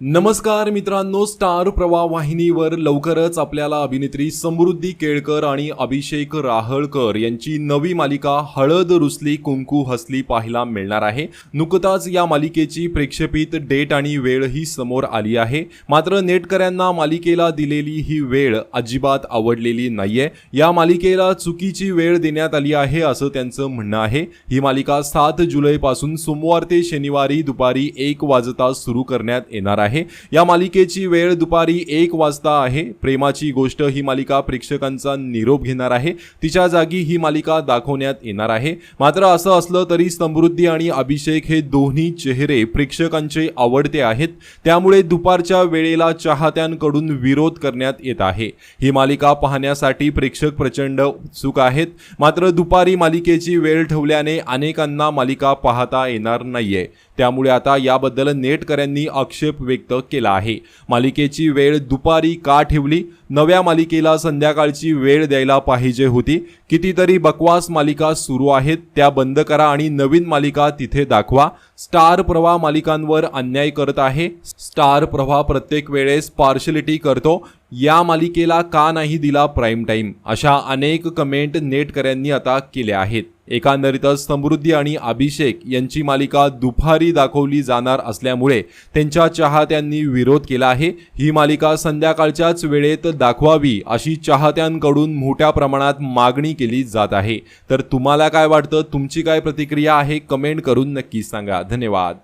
नमस्कार मित्रांनो स्टार प्रवाह वाहिनीवर लवकरच आपल्याला अभिनेत्री समृद्धी केळकर आणि अभिषेक राहळकर यांची नवी मालिका हळद रुसली कुंकू हसली पाहायला मिळणार आहे. नुकताच या मालिकेची प्रेक्षेपित डेट आणि वेळ ही समोर आली आहे. मात्र नेटकऱ्यांना मालिकेला दिलेली ही वेळ अजिबात आवडलेली नाहीये. या मालिकेला चुकीची वेळ देण्यात आली आहे असं त्यांचं म्हणणं आहे. ही मालिका सात जुलैपासून सोमवार ते शनिवारी दुपारी एक वाजता सुरू करण्यात येणार आहे. या मालिकेची वेळ दुपारी एक वाजता आहे. प्रेमाची गोष्ट ही मालिका प्रेक्षकांचा निरोप घेणार आहे. तिच्या जागी ही मालिका दाखवण्यात येणार आहे. मात्र असं असलं तरी समृद्धी आणि अभिषेक हे दोन्ही चेहरे प्रेक्षकांचे आवडते आहेत. त्यामुळे दुपारच्या वेळेला चाहत्यांकडून विरोध करण्यात येत आहे. ही मालिका पाहण्यासाठी प्रेक्षक प्रचंड उत्सुक आहेत. मात्र दुपारी मालिकेची वेळ ठेवल्याने अनेकांना मालिका पाहता येणार नाहीये. त्यामुळे आता याबद्दल नेटकऱ्यांनी आक्षेप व्यक्त केला आहे. मालिकेची वेळ दुपारी का ठेवली? नव्या मालिकेला संध्याकाळची वेळ द्यायला पाहिजे होती. कितीतरी बकवास मालिका सुरू आहेत त्या बंद करा आणि नवीन मालिका तिथे दाखवा. स्टार प्रवाह मालिकांवर अन्याय करत आहे. स्टार प्रवाह प्रत्येक वेळेस पार्शलिटी करतो. या मालिकेला का नाही दिला प्राईम टाईम अशा अनेक कमेंट नेटकऱ्यांनी आता केल्या आहेत. एकंदरीतच समृद्धी आणि अभिषेक यांची मालिका दुपारी दाखवली जाणार असल्यामुळे त्यांच्या चाहत्यांनी विरोध केला आहे. ही मालिका संध्याकाळच्याच वेळेत दाखवावी अशी चाहत्यांकडून मोठ्या प्रमाणात मागणी केली जात आहे. तर तुम्हाला काय वाटतं? तुमची काय प्रतिक्रिया आहे? कमेंट करून नक्की सांगा. धन्यवाद.